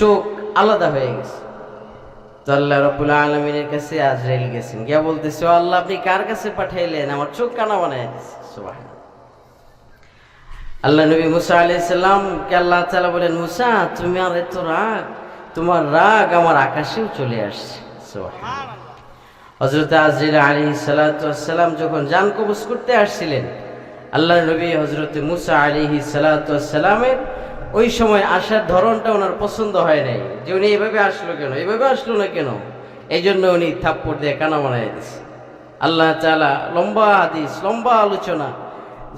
চোখ আলাদা হয়ে গেছে। তো আল্লাহ আলমিনের কাছে গেছেন। গিয়া বলতেছে আল্লাহ, আপনি কার কাছে পাঠাইলেন? আমার চোখ কানা দিছে। আল্লাহ নবী মুসা আল্লাহ তালা বলেন, মুসা, তুমি আর এত রাগ, তোমার রাগ আমার আকাশেও চলে আসছে। হজরত আজরিল আলী সালাতাম যখন যান কবজ করতে আসছিলেন, আল্লাহ নবী হজরত মুসা আলী সালাতামের ওই সময় আসার ধরনটা ওনার পছন্দ হয় নাই। যে উনি এইভাবে আসলো কেন? এইভাবে আসলো না কেন? এই জন্য উনি থাপ্পড় দিয়ে কানা বানাই দিছে। আল্লাহ তালা লম্বা হাদিস, লম্বা আলোচনা।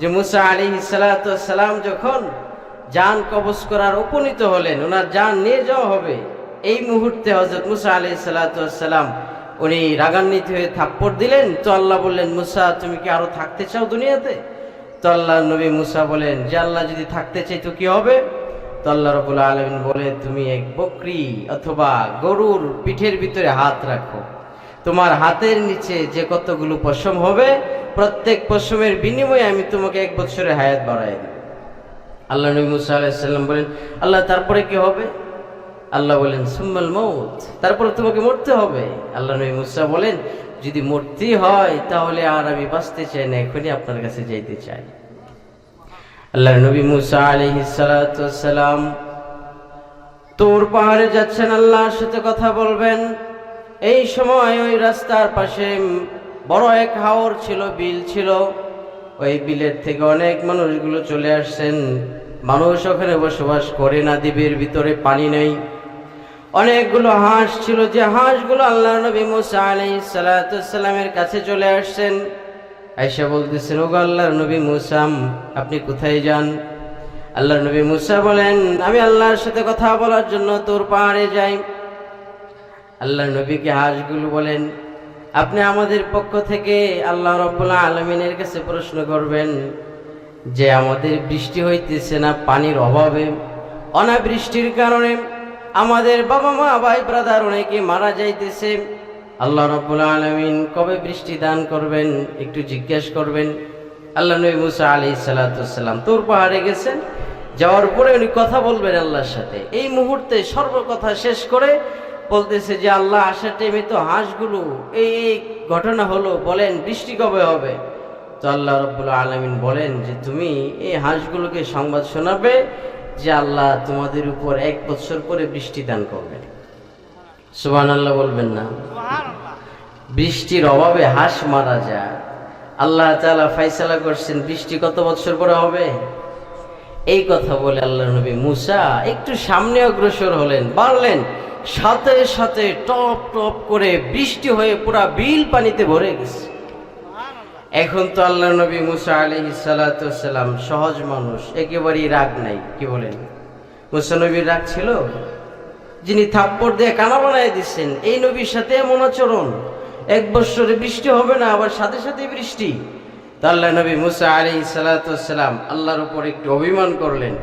যে মুসা আলী সালাতাম যখন যান কবজ করার উপনীত হলেন ওনার যান নিয়ে যাওয়া হবে, এই মুহূর্তে হজরত মুসা আলী সালাতাম উনি রাগান্বিত হয়ে থাপ্পড় দিলেন। তো আল্লাহ বললেন, মুসা, তুমি কি আরও থাকতে চাও দুনিয়াতে? তো আল্লাহ নবী মুসা বলেন, যে আল্লাহ যদি থাকতে চাই তো কি হবে? তো আল্লাহ রবুল আলমিন বলে, তুমি এক বকরি অথবা গরুর পিঠের ভিতরে হাত রাখো। তোমার হাতের নিচে যে কতগুলো পশম হবে, প্রত্যেক পশমের বিনিময়ে আমি তোমাকে এক বছরের হায়াত বাড়াই দেব। আল্লাহ নবী মুসা আলাইসাল্লাম বলেন, আল্লাহ, তারপরে কি হবে? আল্লাহ বলেন, সুম্মাল মৌত তারপরে তোমাকে মরতে হবে। আল্লাহ নবী মুসা বলেন, যদি মরতে হয়, তাহলে আর আমি বাঁচতে চাই না, এখনই আপনার কাছে যাইতে চাই। আল্লাহ নবী মুসা আলহিসালাম তোর পাহাড়ে যাচ্ছেন, আল্লাহর সাথে কথা বলবেন। এই সময় ওই রাস্তার পাশে বড় এক হাওর ছিল, বিল ছিল। ওই বিলের থেকে অনেক মানুষগুলো চলে আসছেন। মানুষ ওখানে বসবাস করে না, দ্বীপের ভিতরে পানি নেই। অনেকগুলো হাঁস ছিল, যে হাঁসগুলো আল্লাহ নবী মুসা আলাই সালাতামের কাছে চলে আসছেন। আয়সা বলতেছে রোগ আল্লাহর নবী মুসাম আপনি কোথায় যান? আল্লাহর নবী মুসা বলেন, আমি আল্লাহর সাথে কথা বলার জন্য তোর পাহাড়ে যাই। আল্লাহ নবীকে হাঁসগুলো বলেন, আপনি আমাদের পক্ষ থেকে আল্লাহ রব্বুল্লাহ আলমিনের কাছে প্রশ্ন করবেন, যে আমাদের বৃষ্টি হইতেছে না পানির অভাবে, অনাবৃষ্টির কারণে আমাদের বাবা মা ভাই ব্রাদার অনেকে মারা যাইতেছে আল্লাহ রব্বুল আলমিন কবে বৃষ্টি দান করবেন একটু জিজ্ঞেস করবেন। আল্লাহ নবী মুসা আলি সাল্লাতাম তোর পাহাড়ে গেছেন? যাওয়ার পরে উনি কথা বলবেন আল্লাহর সাথে। এই মুহূর্তে সর্বকথা শেষ করে বলতেছে যে, আল্লাহ আসার টাইমে তো হাঁসগুলো এই এই ঘটনা হলো, বলেন, বৃষ্টি কবে হবে? তো আল্লাহ রব্বুল আলমিন বলেন যে, তুমি এই হাঁসগুলোকে সংবাদ শোনাবে যে, আল্লাহ তোমাদের উপর এক বছর পরে বৃষ্টি দান করবেন। সুবান আল্লাহ বলবেন না। বৃষ্টির অভাবে হাঁস মারা যায়। আল্লাহ তালা ফাইসালা করছেন, বৃষ্টি কত বছর পরে হবে? এই কথা বলে আল্লাহ নবী মুসা একটু সামনে অগ্রসর হলেন, বাড়লেন, সাথে সাথে টপ টপ করে বৃষ্টি হয়ে পুরা বিল পানিতে ভরে গেছে। এখন তো আল্লাহ নবী মুসা আলহি সালাতাম সহজ মানুষ, একেবারেই রাগ নাই, কি বলেন? মুসা নবীর রাগ ছিল? যিনি থাপ্পড় দিয়ে কানা বানাই দিচ্ছেন, এই নবীর সাথে এমন আচরণ। এক বৎসরে বৃষ্টি হবে না, আবার সাথে সাথে বৃষ্টি। তো আল্লাহ নবী মুসা আলী সালাতাম আল্লাহর উপর একটু অভিমান করলেন।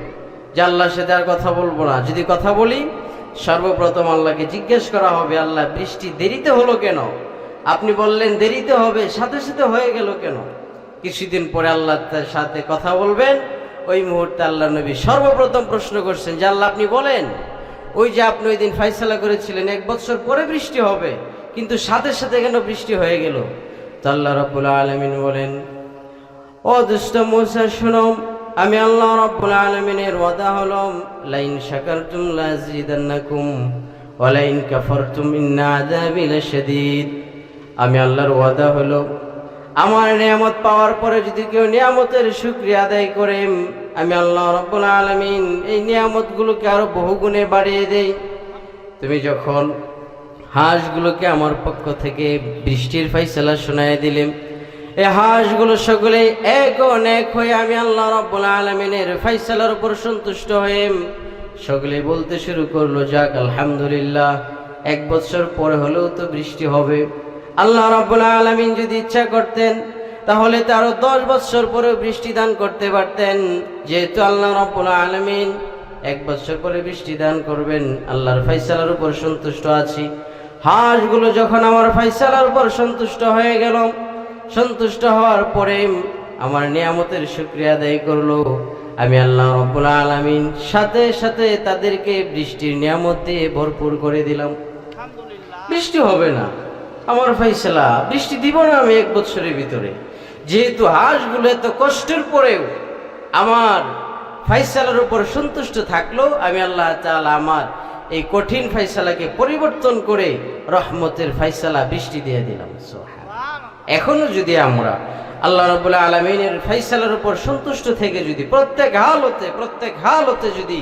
যে আল্লাহর সাথে আর কথা বলব না। যদি কথা বলি, সর্বপ্রথম আল্লাহকে জিজ্ঞেস করা হবে, আল্লাহ, বৃষ্টি দেরিতে হলো কেন? আপনি বললেন, দেরিতে হবে, সাথে সাথে হয়ে গেল কেন? কিছুদিন পরে আল্লাহ তার সাথে কথা বলবেন। ওই মুহূর্তে আল্লাহ নবী সর্বপ্রথম প্রশ্ন করছেন, যে আল্লাহ, আপনি বলেন ওই যে আপনি ওই দিন ফাইসলা করেছিলেন, এক বছর পরে বৃষ্টি হবে, কিন্তু সাথে সাথে কেন বৃষ্টি হয়ে গেল? তো আল্লাহ রব্বুল আলমিন বলেন, ও দুষ্ট মুসা, শুনো, আমি আল্লাহ রব্বুল আলমিনের ওয়াদা হলম লাইন শাকারতুম লাজিদান্নাকুম ওয়ালাইন কাফারতুম ইন্না আযাবি লাশাদীদ। আমি আল্লাহর ওয়াদা হলো, আমার নিয়ামত পাওয়ার পরে যদি কেউ নিয়ামতের শুক্রিয়া আদায় করে আমি আল্লাহ রব্বুল আলমিন এই নিয়ামতগুলোকে আরও বহুগুণে বাড়িয়ে দেই। তুমি যখন হাঁসগুলোকে আমার পক্ষ থেকে বৃষ্টির ফাইসলা শোনায় দিলেন এই হাঁসগুলো সকলে এক অনেক হয়ে আমি আল্লাহ রব্বুল আলমিনের ফাইসালার উপর সন্তুষ্ট হয়ে সকলে বলতে শুরু করল, যাক, আলহামদুলিল্লাহ, এক বছর পরে হলেও তো বৃষ্টি হবে। আল্লাহ রব্বুল আলমিন যদি ইচ্ছা করতেন তাহলে তারও দশ বছর পরে বৃষ্টি দান করতে পারতেন। যেহেতু আল্লাহ রব্বুল আলমিন এক বছর পরে বৃষ্টি দান করবেন আল্লাহর ফাইসালার উপর সন্তুষ্ট আছি। হাঁসগুলো যখন আমার ফাইসালার উপর সন্তুষ্ট হয়ে গেল সন্তুষ্ট হওয়ার পরে আমার নিয়ামতের শুক্রিয়া আদায় করল। আমি আল্লাহ রব্বুল আলমিন সাথে সাথে তাদেরকে বৃষ্টির নিয়ামত দিয়ে ভরপুর করে দিলাম। বৃষ্টি হবে না। আমার ফাইসলা বৃষ্টি দিব না আমি এক বছরের ভিতরে। যেহেতু হাঁসগুলো এত কষ্টের পরেও আমার ফাইসালার উপর সন্তুষ্ট থাকল, আমি আল্লাহ তাআলা আমার এই কঠিন ফাইসালাকে পরিবর্তন করে রহমতের ফাইসালা বৃষ্টি দিয়ে দিলাম এখনও যদি আমরা আল্লাহ রবুল্লাহ আলমিনের ফাইসালার উপর সন্তুষ্ট থেকে যদি প্রত্যেক হালতে প্রত্যেক হালতে যদি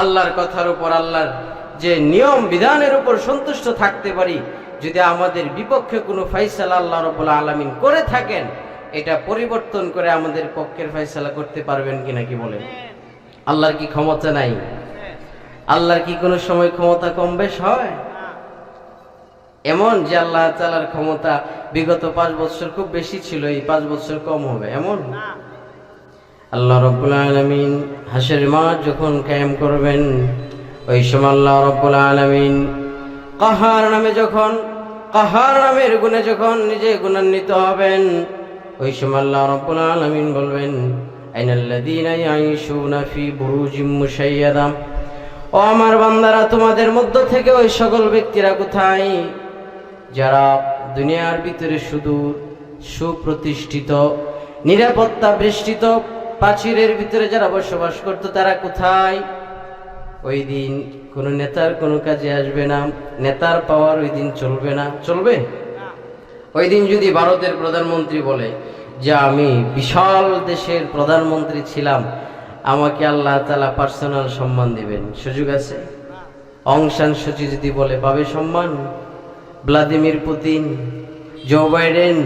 আল্লাহর কথার উপর, আল্লাহর যে নিয়ম বিধানের উপর সন্তুষ্ট থাকতে পারি, যদি আমাদের বিপক্ষে কোনো ফাইসালা আল্লাহ রবুল্লাহ আলমিন করে থাকেন এটা পরিবর্তন করে আমাদের পক্ষের ফাইসালা করতে পারবেন কিনা কি বলেন? আল্লাহর কি ক্ষমতা নাই? আল্লাহর কি কোনো সময় ক্ষমতা কম বেশ হয়? এমন যে আল্লাহ তালার ক্ষমতা বিগত পাঁচ বছর খুব বেশি ছিল, এই পাঁচ বছর কম হবে, এমন? আল্লাহ রব্বুল আলমিন হাসের মাঠ যখন কায়েম করবেন, ওই সময় আল্লাহ রব্বুল আলমিন কাহার নামে যখন, কাহার নামের গুণে যখন নিজে গুণান্বিত হবেন ওই সময় আল্লাহ রব্বুল আলমিন বলবেন ও আমার বান্দারা, তোমাদের মধ্য থেকে ওই সকল ব্যক্তিরা কোথায়? যারা দুনিয়ার ভিতরে সুদূর সুপ্রতিষ্ঠিত, নিরাপত্তা বেষ্টিত প্রাচীরের ভিতরে যারা বসবাস করত, তারা কোথায়? ওই দিন কোনো নেতার কোনো কাজে আসবে না, নেতার পাওয়ার ওই দিন চলবে না। চলবে? ওই দিন যদি ভারতের প্রধানমন্ত্রী বলে যে আমি বিশাল দেশের প্রধানমন্ত্রী ছিলাম, আমাকে আল্লাহ তালা পার্সোনাল সম্মান দিবেন। সুযোগ আছে? অংশান সূচি যদি বলে, পাবে সম্মান? ভ্লাদিমির পুতিন, জো বাইডেন,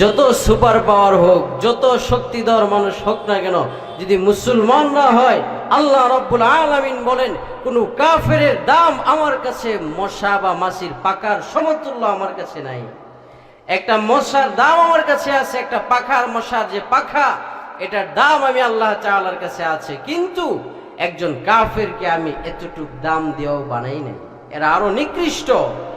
যত সুপার পাওয়ার হোক, যত শক্তিধর মানুষ হোক না কেন, যদি মুসলমান না হয়, আল্লাহ রব্বুল আলামিন বলেন, কোন কাফের দাম আমার কাছে মশা বা মাসির পাকার সমতুল্য আমার কাছে নাই। একটা মশার দাম আমার কাছে আছে, একটা পাখার মশার যে পাখা, এটার দাম আমি আল্লাহ চাওয়ালার কাছে আছে। কিন্তু একজন কাফেরকে আমি এতটুক দাম দিয়েও বানাই নাই। এরা আরও নিকৃষ্ট,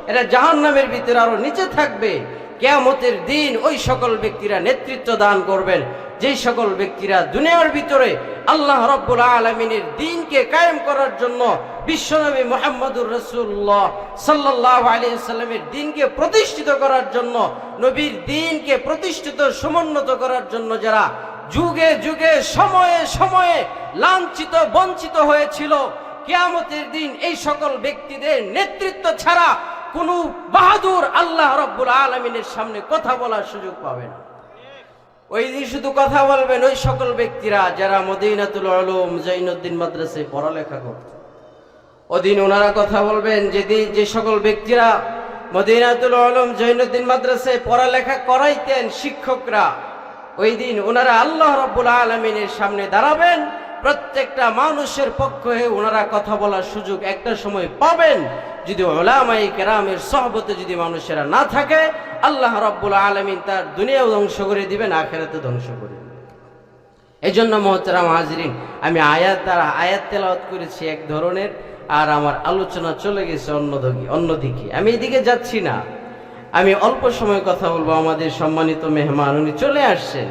এরা জাহান নামের ভিতরে আরও নিচে থাকবে। কেয়ামতের দিন ওই সকল ব্যক্তিরা নেতৃত্ব দান করবেন। যেই সকল ব্যক্তিরা দুনিয়ার ভিতরে আল্লাহ রব্বুল আলমিনের দিনকে কায়েম করার জন্য বিশ্বনবী মোহাম্মদুর রসুল্লাহ সাল্লাহ আলিয়াল্লামের দিনকে প্রতিষ্ঠিত করার জন্য, নবীর দিনকে প্রতিষ্ঠিত সমুন্নত করার জন্য যারা যুগে যুগে, সময়ে সময়ে লাঞ্ছিত, বঞ্চিত হয়েছিল, কেয়ামতের দিন এই সকল ব্যক্তিদের নেতৃত্ব ছাড়া কোনো বাহাদুর আল্লাহ রব্বুল আলমিনের সামনে কথা বলার সুযোগ পাবে না। ওই দিন শুধু কথা বলবেন, ওই সকল ব্যক্তিরা যারা মদিনাতুল আলম জৈনুদ্দিন মাদ্রাসে পড়ালেখা করত ওদিন ওনারা কথা বলবেন যেদিন যে সকল ব্যক্তিরা মদিনাতুল আলম জৈনুদ্দিন মাদ্রাসে পড়ালেখা করাইতেন শিক্ষকরা, ওই দিন ওনারা আল্লাহ রব্বুল আলমিনের সামনে দাঁড়াবেন প্রত্যেকটা মানুষের পক্ষে ওনারা কথা বলার সুযোগ একটা সময় পাবেন। যদি ওলামাই কেরামের সহবতে যদি মানুষেরা না থাকে, আল্লাহ রব্বুল আলমিন তার দুনিয়াও ধ্বংস করে দিবেন আখেরাতে ধ্বংস করে এই জন্য মহতারাম হাজরিন, আমি আয়াত তারা আয়াত তেলাওয়াত করেছি এক ধরনের, আর আমার আলোচনা চলে গেছে অন্যদিকে অন্যদিকে আমি এদিকে যাচ্ছি না। আমি অল্প সময় কথা বলব, আমাদের সম্মানিত মেহমান, উনি চলে আসছেন।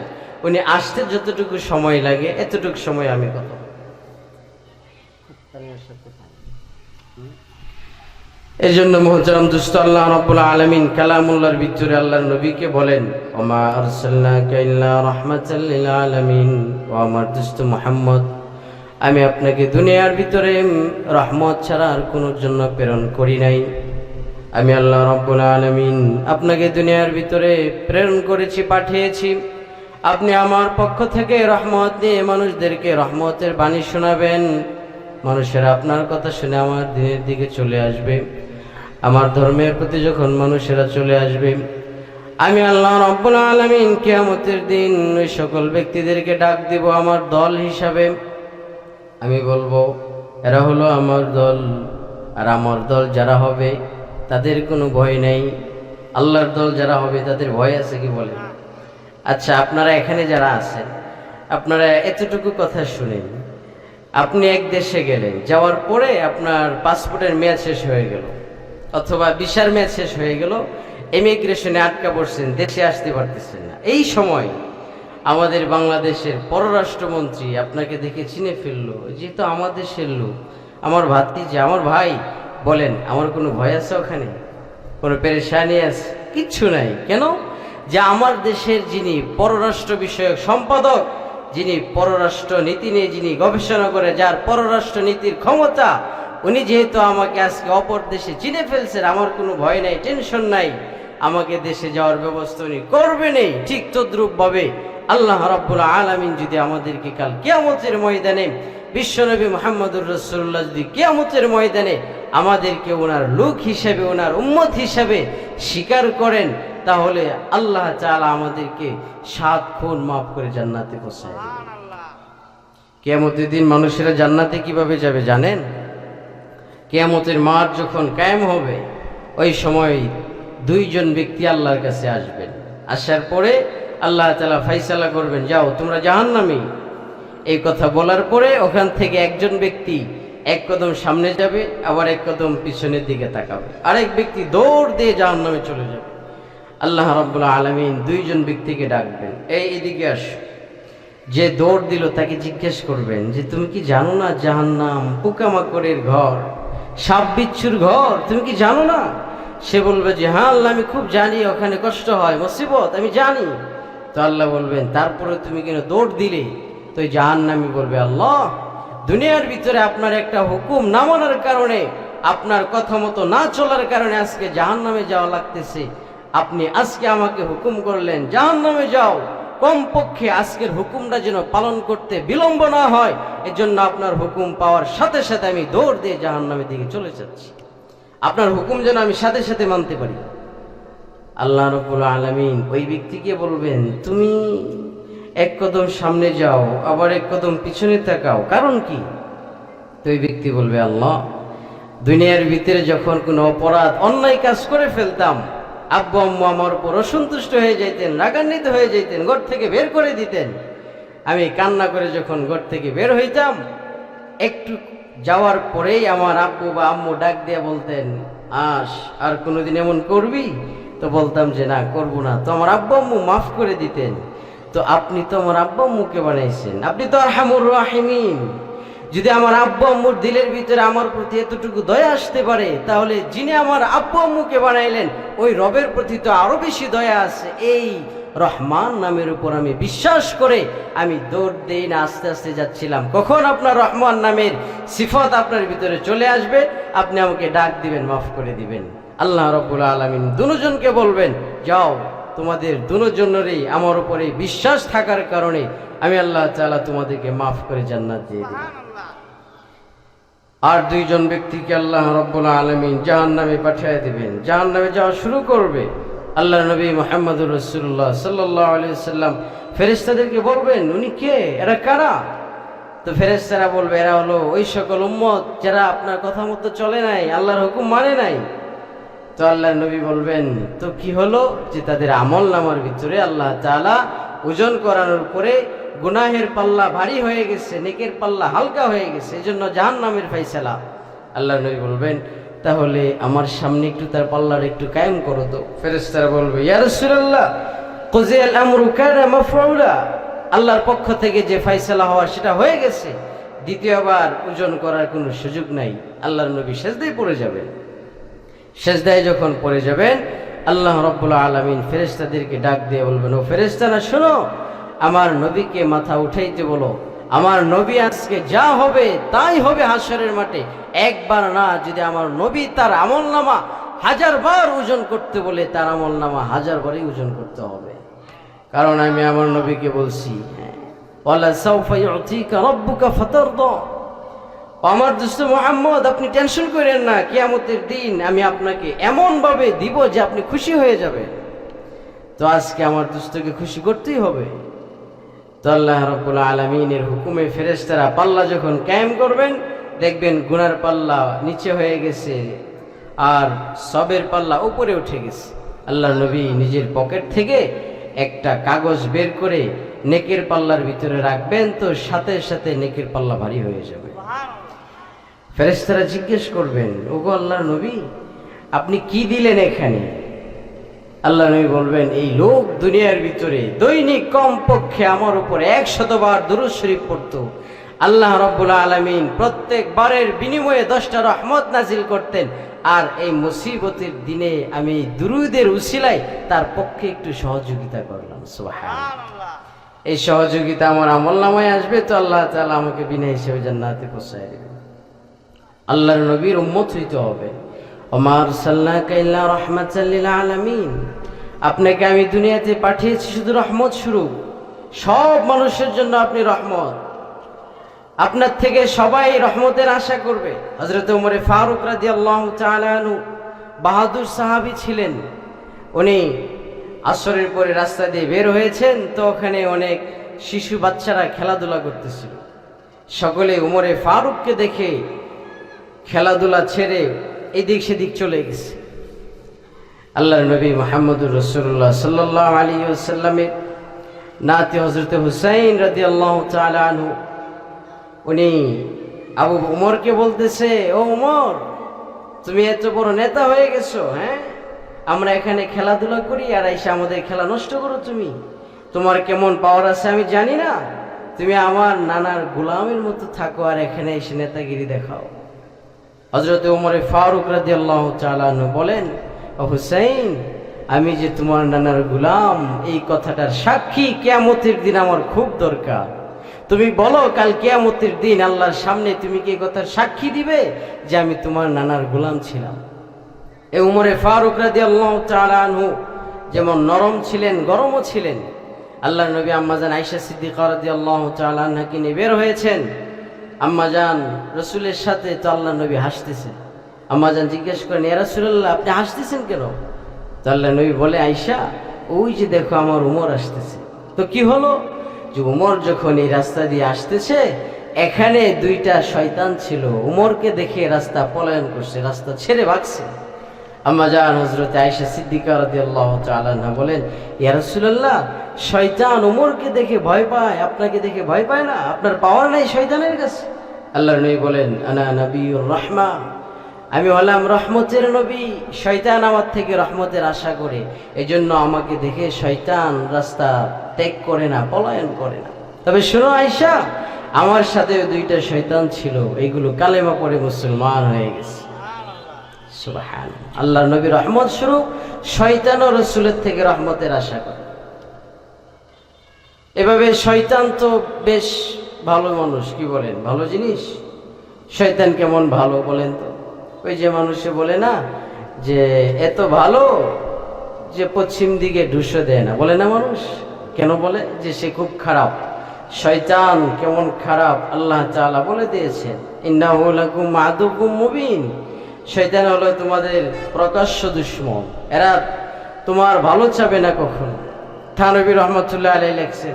উনি আসতে যতটুকু সময় লাগে, এতটুকু সময় আমি কথা এই জন্য মোহতারাম দুস্ত আল্লাহ রব্বুল আলমিন কালামুল্লাহর ভিতরে আল্লাহ নবীকে বলেন, ওমা আরসাল্লাকা ইল্লা রাহমাতাল লিল আলামিন ও আমার দুস্ত মোহাম্মদ। আমি আপনাকে দুনিয়ার ভিতরে রহমত ছাড়া আর কোনো জন্য প্রেরণ করি নাই। আমি আল্লাহ রব্বুল আলমিন আপনাকে দুনিয়ার ভিতরে প্রেরণ করেছি, পাঠিয়েছি। আপনি আমার পক্ষ থেকে রহমত দিয়ে মানুষদেরকে রহমতের বাণী শোনাবেন। মানুষেরা আপনার কথা শুনে আমার দিনের দিকে চলে আসবে। আমার ধর্মের প্রতি যখন মানুষেরা চলে আসবে, আমি আল্লাহ রব্বুল আলমিন কেয়ামতের দিন ওই সকল ব্যক্তিদেরকে ডাক দিব আমার দল হিসাবে। আমি বলব, এরা হলো আমার দল, আর আমার দল যারা হবে তাদের কোনো ভয় নেই। আল্লাহর দল যারা হবে তাদের ভয় আছে কি বলে? আচ্ছা আপনারা এখানে যারা আছেন, আপনারা এতটুকু কথা শুনেন। আপনি এক দেশে গেলেন, যাওয়ার পরে আপনার পাসপোর্টের মেয়াদ শেষ হয়ে গেল, অথবা ভিসার মেয়াদ শেষ হয়ে গেল ইমিগ্রেশনে আটকা পড়ছেন, দেশে আসতে পারতেছেন না। এই সময় আমাদের বাংলাদেশের পররাষ্ট্রমন্ত্রী আপনাকে দেখে চিনে ফেলল যেহেতু আমার দেশের লোক, আমার ভাতিজি, আমার ভাই। বলেন, আমার কোনো ভয় আছে ওখানে? কোনো পেরেশানি আছে? কিচ্ছু নাই। কেন? যে আমার দেশের যিনি পররাষ্ট্র বিষয়ক সম্পাদক, যিনি পররাষ্ট্র নীতি নিয়ে যিনি গবেষণা করে, যার পররাষ্ট্র নীতির ক্ষমতা, উনি যেহেতু আমাকে আজকে অপর দেশে চিনে ফেলছেন, আমার কোনো ভয় নাই, টেনশন নাই, আমাকে দেশে যাওয়ার ব্যবস্থা উনি করবেনই, ঠিক তদ্রুপ ভাবে আল্লাহ রাব্বুল আলামিন যদি আমাদেরকে কাল কেয়ামতের ময়দানে, বিশ্বনবী মোহাম্মদুর রসুল্লাহ যদি কেয়ামতের ময়দানে আমাদেরকে ওনার লোক হিসেবে ওনার উম্মত হিসেবে স্বীকার করেন তাহলে আল্লাহ চালা আমাদেরকে সাত খুন মাফ করে জান্নাতে পৌঁছায় কেয়ামতের দিন মানুষেরা জান্নাতে কীভাবে যাবে জানেন? কেয়ামতের মার যখন কায়েম হবে ওই সময় দুইজন ব্যক্তি আল্লাহর কাছে আসবেন। আসার পরে আল্লাহ তালা ফাইসালা করবেন যাও তোমরা জাহান্নামি। এই কথা বলার পরে ওখান থেকে একজন ব্যক্তি এক কদম সামনে যাবে আবার এক কদম পিছনের দিকে তাকাবে। আরেক ব্যক্তি দৌড় দিয়ে জাহান্নামে চলে যাবে। আল্লাহ রাব্বুল আলমিন দুইজন ব্যক্তিকে ডাকবেন। এই এদিকে আস। যে দৌড় দিল তাকে জিজ্ঞেস করবেন যে, তুমি কি জানো না জাহান্নাম পোকামাকড়ের ঘর? সাপ বিচ্ছুর ঘর? তুমি কি জানো না? সে বলবে যে হ্যাঁ আল্লাহ, আমি খুব জানি, ওখানে কষ্ট হয়, মুসিবত, আমি জানি। তো আল্লাহ বলবেন, তারপরে তুমি কেন দৌড় দিলে? তো জাহান্নামি বলবে, আল্লাহ, দুনিয়ার ভিতরে আপনার একটা হুকুম না মানার কারণে, আপনার কথা মতো না চলার কারণে আজকে জাহান্নামে যাওয়া লাগতেছে। আপনি আজকে আমাকে হুকুম করলেন, জাহান্নামে যাও। কমপক্ষে আজকের হুকুমটা যেন পালন করতে বিলম্ব না হয়, এজন্য আপনার হুকুম পাওয়ার সাথে সাথে আমি দৌড় দিয়ে জাহান্নামের দিকে চলে যাচ্ছি। আপনার হুকুম যেন আমি সাথে সাথে মানতে পারি। আল্লাহ রবুল আলমিন ওই ব্যক্তিকে বলবেন, তুমি এক কদম সামনে যাও, আবার এক কদম পিছনে তাকাও। কারণ কি? তো ওই ব্যক্তি বলবে, আল্লাহ, দুনিয়ার ভিতরে যখন কোনো অপরাধ, অন্যায় কাজ করে ফেলতাম আব্বু আম্মু আমার উপর অসন্তুষ্ট হয়ে যাইতেন রাগান্বিত হয়ে যাইতেন, ঘর থেকে বের করে দিতেন। আমি কান্না করে যখন ঘর থেকে বের হইতাম, একটু যাওয়ার পরেই আমার আব্বু বা আম্মু ডাক দিয়ে বলতেন, আস, আর কোনোদিন এমন করবি? তো বলতাম যে, না, করব না। তো আমার আব্বু আম্মু মাফ করে দিতেন। তো আপনি তো আমার আব্বু আম্মুকে বানাইছেন। আপনি তো আর হামুর রাহিমিন। যদি আমার আব্বু আম্মুর দিলের ভিতরে আমার প্রতি এতটুকু দয়া আসতে পারে, তাহলে যিনি আমার আব্বু আম্মুকে বানাইলেন, ওই রবের প্রতি তো আরও বেশি দয়া আছে। এই রহমান নামের উপর আমি বিশ্বাস করে আমি দৌড় দেই না, আস্তে আস্তে যাচ্ছিলাম। কখন আপনার রহমান নামের সিফত আপনার ভিতরে চলে আসবে? আপনি আমাকে ডাক দিবেন, মাফ করে দিবেন। আল্লাহ রব্বুল আলমিন দুজনকে বলবেন, যাও, তোমাদের দুজনেরই আমার উপরে বিশ্বাস থাকার কারণে আমি আল্লাহ তাআলা তোমাদেরকে মাফ করে জান্নাত দিয়ে দিই আর দুইজন ব্যক্তিকে আল্লাহ রব্বুল আলমিন জাহান নামে পাঠিয়ে দেবেন। জাহান নামে যাওয়া শুরু করবে আল্লাহ নবী মোহাম্মদুর রসুল্লাহ সাল্লাহ সাল্লাম ফেরেস্তাদেরকে বলবেন, উনি কে? এরা কারা? তো ফেরেস্তারা বলবে, এরা হলো ওই সকল উম্মত যারা আপনার কথা মতো চলে নাই, আল্লাহর হুকুম মানে নাই। তো আল্লাহ নবী বলবেন, তো কি হলো যে তাদের আমল নামার ভিতরে আল্লাহ তাআলা ওজন করানোর পরে গুনাহের পাল্লা ভারী হয়ে গেছে, নেকের পাল্লা হালকা হয়ে গেছে এই জন্য জাহান নামের ফাইসালা আল্লাহ নবী বলবেন, তাহলে আমার সামনে একটু তার পাল্লার একটু কায়েম করো তো। ফেরেস্তারা বলবে, ইয়া রাসূলুল্লাহ, কুজিয়াল আমরু কানা মাফউলা। আল্লাহর পক্ষ থেকে যে ফাইসালা হওয়ার সেটা হয়ে গেছে। দ্বিতীয়বার ওজন করার কোনো সুযোগ নাই। আল্লাহর নবী সেজদায় পড়ে যাবেন। সেজদায় যখন পড়ে যাবেন, আল্লাহ রব্বুল আলমিন ফেরেস্তাদেরকে ডাক দিয়ে বলবেন, ও ফেরেস্তারা শোনো আমার নবীকে মাথা উঠাইতে বলো। আমার নবী আজকে যা হবে, তাই হবে হাসরের মাঠে। একবার না, যদি আমার নবী তার আমল নামা হাজার বার ওজন করতে বলে, তার আমল নামা হাজার বারই ওজন করতে হবে। কারণ আমি আমার নবীকে বলছি হ্যাঁ। আমার দোস্ত মোহাম্মদ, আপনি টেনশন করেন না, কিয়ামতের দিন আমি আপনাকে এমনভাবে দিব যে আপনি খুশি হয়ে যাবেন। তো আজকে আমার দোস্তকে খুশি করতেই হবে। তো আল্লাহ রব্বুল আলমিনের হুকুমে ফেরেস্তারা পাল্লা যখন কায়েম করবেন, দেখবেন গুনার পাল্লা নিচে হয়ে গেছে আর সবের পাল্লা উপরে উঠে গেছে। আল্লাহ নবী নিজের পকেট থেকে একটা কাগজ বের করে নেকের পাল্লার ভিতরে রাখবেন, তো সাথে সাথে নেকের পাল্লা ভারী হয়ে যাবে। ফেরেস্তারা জিজ্ঞেস করবেন, ওগো আল্লাহ নবী, আপনি কি দিলেন এখানে? আল্লাহ নবী বলবেন, এই লোক দুনিয়ার ভিতরে দৈনিক কম পক্ষে আমার উপরে একশতবার দুরুদ শরীফ পড়তো। আল্লাহ রব্বুল আলমিন প্রত্যেকবারের বিনিময়ে দশটা রহমত নাজিল করতেন। আর এই মুসিবতের দিনে আমি দুরুদের উসিলাই তার পক্ষে একটু সহযোগিতা করলাম। এই সহযোগিতা আমার আমল নামায় আসবে তো আল্লাহ তাআলা আমাকে বিনা হিসেবে জান্নাতে পৌঁছায় দেবেন। আল্লাহর নবীর উম্মত হইতে হবে। ওমার সাল্লাকা ইল্লা রহমাতাল্লিল আলামিন। আপনাকে আমি দুনিয়াতে পাঠিয়েছি শুধু রহমত শুরু সব মানুষের জন্য আপনি রহমত। আপনার থেকে সবাই রহমতের আশা করবে। হজরত উমরে ফারুক রাজি আল্লাহ বাহাদুর সাহাবি ছিলেন। উনি আসরের পরে রাস্তা দিয়ে বের হয়েছেন, তো ওখানে অনেক শিশু বাচ্চারা খেলাধুলা করতেছিল। সকলে উমরে ফারুককে দেখে খেলাধুলা ছেড়ে এদিক সেদিক চলে গেছে। আল্লাহ নবী মোহাম্মদুর রসুল্লাহ সাল্লাহ আলী সাল্লামের নাতি হজরত হুসাইন রাজি আল্লাহ আনহু, উনি আবু উমরকে বলতেছে, ও উমর, তুমি এত বড় নেতা হয়ে গেছো হ্যাঁ? আমরা এখানে খেলাধুলা করি আর এসে আমাদের খেলা নষ্ট করো তুমি। তোমার কেমন পাওয়ার আছে আমি জানি না। তুমি আমার নানার গোলামের মতো থাকো আর এখানে এসে নেতাগিরি দেখাও। হজরত উমরে ফারুক রাজি আল্লাহ চালানু বলেন, "ও হুসাইন, আমি যে তোমার নানার গুলাম, এই কথাটার সাক্ষী কেয়ামতের দিন আমার খুব দরকার। তুমি বলো, কাল কেয়ামতের দিন আল্লাহর সামনে তুমি কি কথার সাক্ষী দিবে যে আমি তোমার নানার গুলাম ছিলাম? এ উমরে ফারুক রাজি আল্লাহ চালানহু যেমন নরম ছিলেন, গরমও ছিলেন আল্লাহ নবী আম্মাজান আইসা সিদ্দিকা রাজি আল্লাহ চালানহাকে নিয়ে বের হয়েছেন। আম্মাজান রসুলের সাথে তো আল্লাহ নবী হাসতেছে। আম্মা যান জিজ্ঞেস করেন, ইয়া রসুল্লাহ আপনি হাসতেছেন কেন? তো আল্লাহ নবী বলে আইসা ওই যে দেখো আমার উমর আসতেছে। তো কি হলো? যে উমর যখন এই রাস্তা দিয়ে আসতেছে, এখানে দুইটা শয়তান ছিল। উমরকে দেখে রাস্তা পলায়ন করছে, রাস্তা ছেড়ে ভাগছে। আম্মা জান হজরত আয়েশা সিদ্দিকা রাদিয়াল্লাহু তাআলা না বলেন, ইয়া রাসূলুল্লাহ, শয়তান উমরকে দেখে ভয় পায়, আপনাকে দেখে ভয় পায় না? আপনার পাওয়ার নাই শয়তানের কাছে। আল্লাহর নবী বলেন, আনা নবিউর রহমা আমি হলাম রহমতের নবী, শয়তান আমার থেকে রহমতের আশা করে। এজন্য আমাকে দেখে শয়তান রাস্তা ত্যাগ করে না, পলায়ন করে না। তবে শোনো আয়সা আমার সাথে দুইটা শয়তান ছিল এইগুলো কালেমা পড়ে মুসলমান হয়ে গেছে। আল্লাহ নবী রহমত স্বরূপ শয়তান ও রসুলের থেকে রহমতের আশা করে। এভাবে শয়তান তো বেশ ভালো মানুষ, কি বলেন? ভালো জিনিস? শয়তান কেমন ভালো বলেন তো? ওই যে মানুষে বলে না, যে এত ভালো যে পশ্চিম দিকে ঢুসো দেয় না। বলে না মানুষ? কেন বলে? যে সে খুব খারাপ। শয়তান কেমন খারাপ, আল্লাহ তাআলা বলে দিয়েছেন আদুকুম মুবিন। শয়তান হলো তোমাদের প্রকাশ্য দুশ্মন। এরা তোমার ভালো চাবে না কখনো। থানবী রহমতুল্লাহ আলাই লেখছেন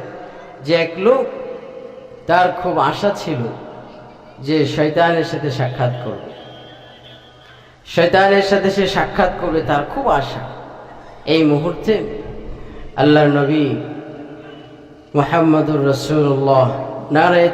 যে এক লোক তার খুব আশা ছিল যে শয়তানের সাথে সাক্ষাৎ করবে। শয়তানের সাথে সে সাক্ষাৎ করবে তার খুব আশা। এই মুহূর্তে আল্লাহর নবী মোহাম্মদুর রসুল্লাহ নারায়